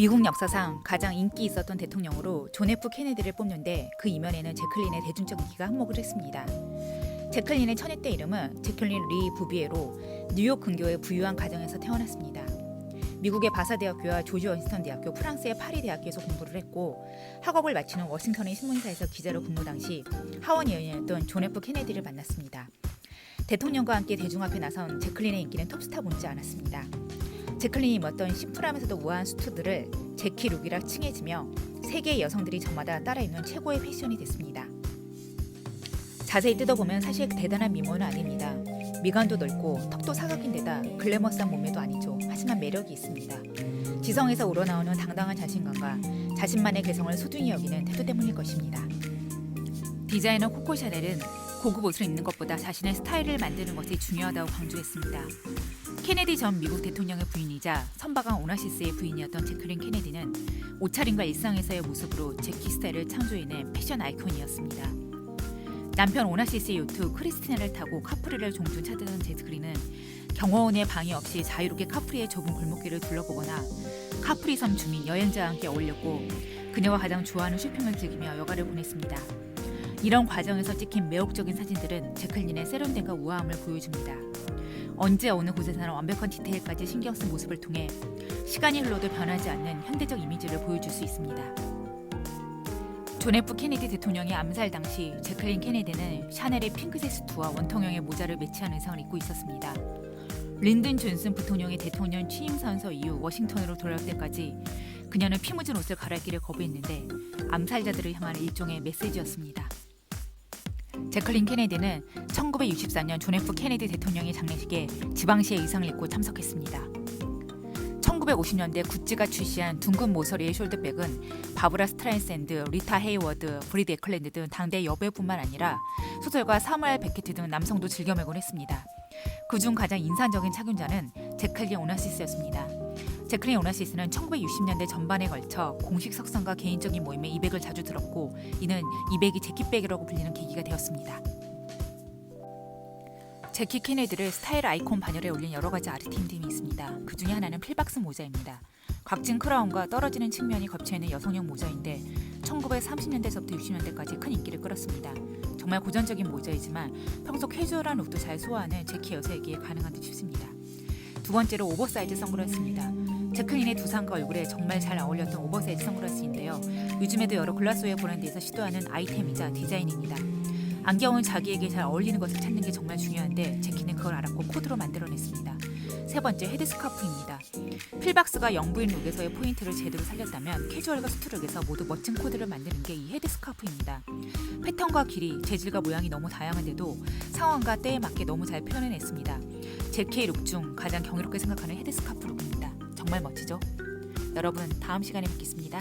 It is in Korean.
미국 역사상 가장 인기 있었던 대통령으로 존 F 케네디를 뽑는데 그 이면에는 제클린의 대중적 인기가 한몫을 했습니다. 제클린의 천혜때 이름은 제클린 리 부비에로 뉴욕 근교의 부유한 가정에서 태어났습니다. 미국의 바사 대학교와 조지 워싱턴 대학교, 프랑스의 파리 대학교에서 공부를 했고 학업을 후 워싱턴의 신문사에서 기자로 근무 당시 하원 의원이었던 존 F 케네디를 만났습니다. 대통령과 함께 대중 앞에 나선 제클린의 인기는 톱스타 못지 않았습니다. 제클린이 입었던 심플하면서도 우아한 수트들을 제키 룩이라 칭해지며 세계의 여성들이 저마다 따라 입는 최고의 패션이 됐습니다. 자세히 뜯어보면 사실 대단한 미모는 아닙니다. 미간도 넓고 턱도 사각인 데다 글래머스한 몸매도 아니죠. 하지만 매력이 있습니다. 지성에서 우러나오는 당당한 자신감과 자신만의 개성을 소중히 여기는 태도 때문일 것입니다. 디자이너 코코 샤넬은 고급 옷을 입는 것보다 자신의 스타일을 만드는 것이 중요하다고 강조했습니다. 케네디 전 미국 대통령의 부인이자 선박왕 오나시스의 부인이었던 제클린 케네디는 옷차림과 일상에서의 모습으로 제키 스타일을 창조해낸 패션 아이콘이었습니다. 남편 오나시스의 요트 크리스티나를 타고 카프리를 종종 찾아던 제클린은 경호원의 방해 없이 자유롭게 카프리의 좁은 골목길을 둘러보거나 카프리 섬 주민 여행자와 함께 어울렸고 그녀가 가장 좋아하는 쇼핑을 즐기며 여가를 보냈습니다. 이런 과정에서 찍힌 매혹적인 사진들은 제클린의 세련됨과 우아함을 보여줍니다. 언제 어느 곳에서나 완벽한 디테일까지 신경 쓴 모습을 통해 시간이 흘러도 변하지 않는 현대적 이미지를 보여줄 수 있습니다. 존 F 케네디 대통령의 암살 당시 제클린 케네디는 샤넬의 핑크색 수트와 원통형의 모자를 매치한 의상을 입고 있었습니다. 린든 존슨 부통령의 대통령 취임 선서 이후 워싱턴으로 돌아올 때까지 그녀는 피 묻은 옷을 갈아입기를 거부했는데 암살자들을 향한 일종의 메시지였습니다. 제클린 케네디는 1964년 존 F 케네디 대통령의 장례식에 지방시의 의상을 입고 참석했습니다. 1950년대 구찌가 출시한 둥근 모서리의 숄더백은 바브라 스트라이샌드, 리타 헤이워드, 브리드 에클랜드 등 당대 여배우뿐만 아니라 소설가 사무엘 베키트 등 남성도 즐겨 매곤 했습니다. 그중 가장 인상적인 착용자는 제클린 오나시스였습니다. 제클린 오나시스는 1960년대 전반에 걸쳐 공식 석상과 개인적인 모임에 이백을 자주 들었고 이는 이백이 제키백이라고 불리는 계기가 되었습니다. 제키 케네디를 스타일 아이콘 반열에 올린 여러 가지 아이템들이 있습니다. 그 중에 하나는 필박스 모자입니다. 각진 크라운과 떨어지는 측면이 겹쳐 있는 여성용 모자인데 1930년대서부터 60년대까지 큰 인기를 끌었습니다. 정말 고전적인 모자이지만 평소 캐주얼한 룩도 잘 소화하는 제키 여사에게 가능한 듯 싶습니다. 두 번째로 오버사이즈 선글라스입니다. 제클린의 두상과 얼굴에 정말 잘 어울렸던 오버사이즈 선글라스인데요. 요즘에도 여러 글라스웨어 브랜드에서 시도하는 아이템이자 디자인입니다. 안경은 자기에게 잘 어울리는 것을 찾는 게 정말 중요한데 제키는 그걸 알았고 코드로 만들어냈습니다. 세 번째 헤드스카프입니다. 필박스가 영부인 룩에서의 포인트를 제대로 살렸다면 캐주얼과 수트룩에서 모두 멋진 코드를 만드는 게 이 헤드스카프입니다. 패턴과 길이, 재질과 모양이 너무 다양한데도 상황과 때에 맞게 너무 잘 표현해냈습니다. 제키의 룩 중 가장 경이롭게 생각하는 헤드스카프 룩입니다. 정말 멋지죠? 여러분 다음 시간에 뵙겠습니다.